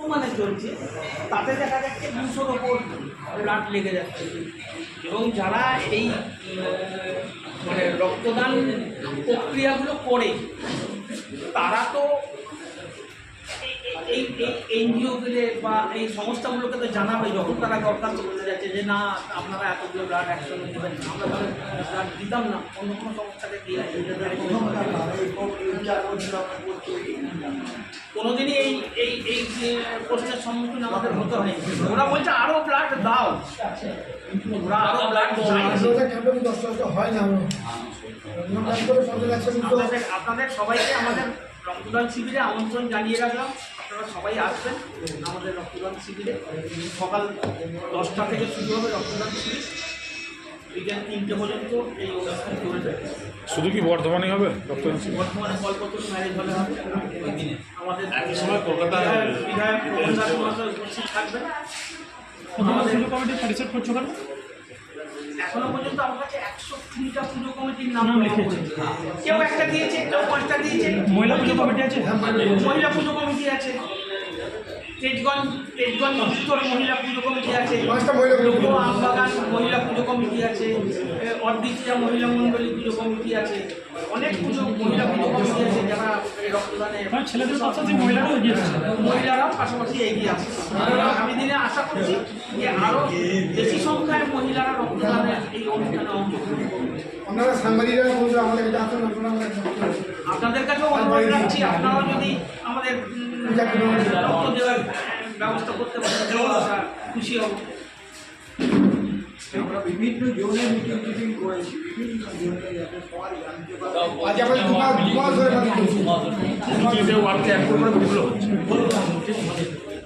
বর্তমানে চলছে, তাতে দেখা যাচ্ছে দুশোর ওপর ব্লাড লেগে যাচ্ছে। এবং যারা এই মানে রক্তদান প্রক্রিয়াগুলো করে, তারা তো এই এনজিওগুলো বা এই সংস্থাগুলোকে তো জানাবে যখন তারা দরখাস্ত করতে যাচ্ছে যে না, আপনারা এতগুলো ব্লাড একসঙ্গে দেবেন আমরা ব্লাড দিতাম না, অন্য কোনো সংস্থাকে দিয়ে কোনোদিনই এই এই এই যে প্রশ্নের সম্মুখীন আমাদের হতে হয়নি। ওরা বলছে আরও ব্লাড দাও। ওরা আরও ব্লাড হয় আপনাদের আপনাদের সবাইকে আমাদের রক্তদান শিবিরে আমন্ত্রণ জানিয়ে রাখলাম। আপনারা সবাই আসবেন আমাদের রক্তদান শিবিরে। সকাল দশটা থেকে শুরু হবে রক্তদান শিবির। তিনটে পর্যন্ত এই অনুষ্ঠান চলবে শুধু কি বর্ধমানে হবে ম্যারেজ হলে আমাদের একই সময় কলকাতায় বিধায়ক বিধায়ক প্রফেসর মহাশয় উপস্থিত থাকবেন আমাদের কমিটি পরিচয় করছ কেন? এখনও পর্যন্ত আমার কাছে একশো কুড়িটা পুজো কমিটির নাম লিখেছে। কেউ একটা দিয়েছে কেউ পাঁচটা দিয়েছে। মহিলা পুজো কমিটি আছে? মহিলা পুজো কমিটি আছে। তেজগঞ্জ তেজগঞ্জ উত্তর মহিলা পুজো কমিটি আছে। মহিলা পুজো কমিটি। পূর্ব আমবাগান মহিলা পুজো কমিটি আছে অদ্বিতীয়া মহিলা মণ্ডলী পুজো কমিটি আছে? অনেক পুজো মহিলা পুজো কমিটি আছে যারা এই রক্তদানে ছেলেদের পাশাপাশি মহিলারাও এগিয়ে এসেছে। মহিলারাও পাশাপাশি এগিয়ে আসছে আগামী দিনে আশা করছি যে আরও বেশি সংখ্যায় মহিলারা রক্তদানের এই অনুষ্ঠানে অংশগ্রহণ আপনারা আপনারা আপনাদের কাছেও অনুরোধ রাখছি আপনারাও যদি আমাদের রক্ত দেওয়ার ব্যবস্থা করতে পারেন খুশি হব। আমরা বিভিন্ন জোনে মিটিং টিটিং করেছি বিভিন্ন জোনে যাতে সবাই জানতে পারে। আজ আমরা দু মাস দু মাস ধরে। কাজ করছি ওয়ার্কে এক করে হচ্ছে।